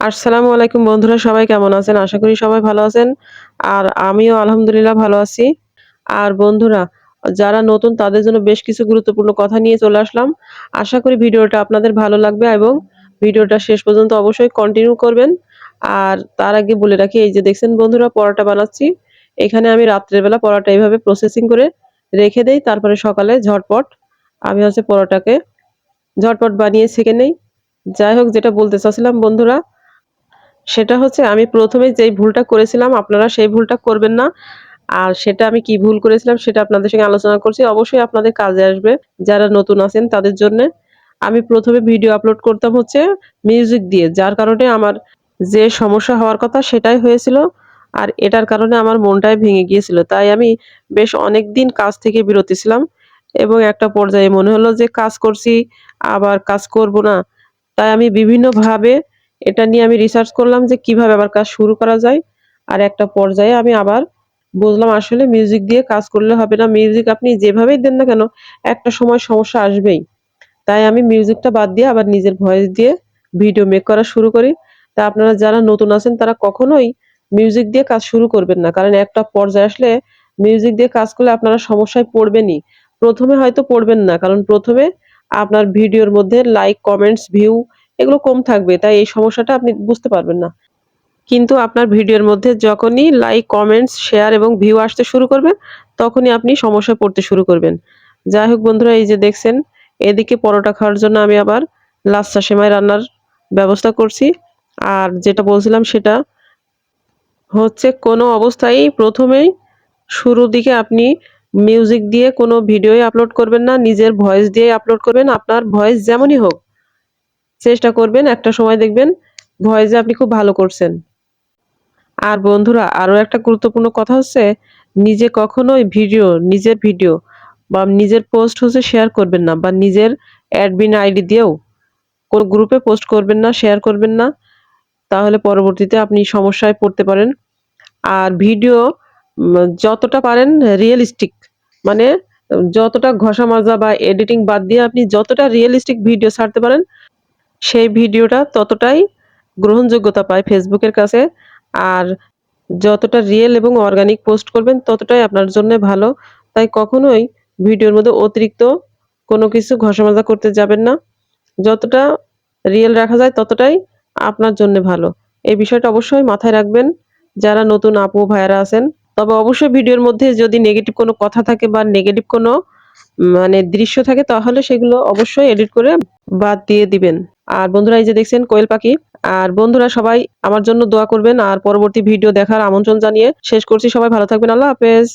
আসসালামু আলাইকুম বন্ধুরা, সবাই কেমন আছেন? আশা করি সবাই ভালো আছেন। আর আমিও আলহামদুলিল্লাহ ভালো আছি। আর বন্ধুরা, যারা নতুন, তাদের জন্য বেশ কিছু গুরুত্বপূর্ণ কথা নিয়ে চলে আসলাম। আশা করি ভিডিওটা আপনাদের ভালো লাগবে এবং ভিডিওটা শেষ পর্যন্ত অবশ্যই কন্টিনিউ করবেন। আর তার আগে বলে রাখি, এই যে দেখছেন বন্ধুরা, পরোটা বানাচ্ছি। এখানে আমি রাত্রের বেলা পরোটা এইভাবে প্রসেসিং করে রেখে দেই, তারপরে সকালে ঝটপট আমি হচ্ছে পরোটাকে ঝটপট বানিয়ে ছেঁকে নেই। যাই হোক, যেটা বলতে চাচ্ছিলাম বন্ধুরা সেটা হচ্ছে আমি প্রথমে যেই ভুলটা করেছিলাম, আপনারা সেই ভুলটা করবেন না। আর সেটা আমি কি ভুল করেছিলাম সেটা আপনাদের সঙ্গে আলোচনা করছি। অবশ্যই আপনাদের কাজে আসবে। যারা নতুন আছেন তাদের জন্য আমি প্রথমে ভিডিও আপলোড করতাম হচ্ছে মিউজিক দিয়ে, যার কারণে আমার যে সমস্যা হওয়ার কথা সেটাই হয়েছিল আর এটার কারণে আমার মনটাই ভেঙে গিয়েছিল। তাই আমি বেশ অনেক দিন কাজ থেকে বিরতি ছিলাম এবং একটা পর্যায়ে মনে হলো যে কাজ করছি, আবার কাজ করব না। তাই আমি বিভিন্নভাবে এটা নিয়ে আমি রিসার্চ করলাম যে কীভাবে আবার কাজ শুরু করা যায়। আর একটা পর্যায়ে আমি আবার বুঝলাম আসলে মিউজিক দিয়ে কাজ করলে হবে না। মিউজিক আপনি যেভাবেই দেন না কেন, একটা সময় সমস্যা আসবেই। তাই আমি মিউজিকটা বাদ দিয়ে আবার নিজের ভয়েস দিয়ে ভিডিও মেক করা শুরু করি। তা আপনারা যারা নতুন আছেন, তারা কখনোই মিউজিক দিয়ে কাজ শুরু করবেন না। কারণ একটা পর্যায়ে আসলে মিউজিক দিয়ে কাজ করলে আপনারা সমস্যায় পড়বেনই। প্রথমে হয়তো পড়বেন না, কারণ প্রথমে আপনার ভিডিওর মধ্যে লাইক কমেন্টস ভিউ এগুলো কম থাকবে, তাই এই সমস্যাটা আপনি বুঝতে পারবেন না। কিন্তু আপনার ভিডিওর মধ্যে যখনই লাইক কমেন্টস শেয়ার এবং ভিউ আসতে শুরু করবে, তখনই আপনি সমস্যায় পড়তে শুরু করবেন। যাই হোক বন্ধুরা, এই যে দেখছেন, এদিকে পরোটা খাওয়ার জন্য আমি আবার লাচ্ছা সেমাই রান্নার ব্যবস্থা করছি। আর যেটা বলছিলাম সেটা হচ্ছে কোনো অবস্থায় প্রথমেই শুরুর দিকে আপনি মিউজিক দিয়ে কোনো ভিডিওই আপলোড করবেন না, নিজের ভয়েস দিয়ে আপলোড করবেন, আপনার ভয়েস যেমনই হোক। চেষ্টা করবেন, একটা সময় দেখবেন ভয়েসে আপনি খুব ভালো করছেন। আর বন্ধুরা, আরও একটা গুরুত্বপূর্ণ কথা হচ্ছে, নিজে কখনোই ভিডিও, নিজের ভিডিও বা নিজের পোস্ট হচ্ছে শেয়ার করবেন না বা নিজের অ্যাডমিন আইডি দিয়েও কোনো গ্রুপে পোস্ট করবেন না, শেয়ার করবেন না, তাহলে পরবর্তীতে আপনি সমস্যায় পড়তে পারেন। আর ভিডিও যতটা পারেন রিয়েলিস্টিক মানে যতটা ঘষা মাজা বা এডিটিং বাদ দিয়ে আপনি যতটা রিয়েলিস্টিক ভিডিও ছাড়তে পারেন সেই ভিডিওটা ততটাই গ্রহণযোগ্যতা পায় ফেসবুকের কাছে। আর যতটা রিয়েল এবং অর্গানিক পোস্ট করবেন, ততটাই আপনার জন্য ভালো। তাই কখনোই ভিডিওর মধ্যে অতিরিক্ত কোনো কিছু ঘষামাজা করতে যাবেন না। যতটা রিয়েল রাখা যায়, ততটাই আপনার জন্য ভালো। এই বিষয়টা অবশ্যই মাথায় রাখবেন। যারা নতুন আপু ভাইয়ারা আছেন, তবে অবশ্যই ভিডিওর মধ্যে যদি নেগেটিভ কোনো কথা থাকে বা নেগেটিভ কোনো মানে দৃশ্য থাকে, তাহলে সেগুলো অবশ্যই এডিট করে বাদ দিয়ে দিবেন। আর বন্ধুরা এই যে দেখছেন কোয়েল পাখি, আর বন্ধুরা সবাই আমার জন্য দোয়া করবেন আর পরবর্তী ভিডিও দেখার আমন্ত্রণ জানিয়ে শেষ করছি। সবাই ভালো থাকবেন। আল্লাহ হাফেজ।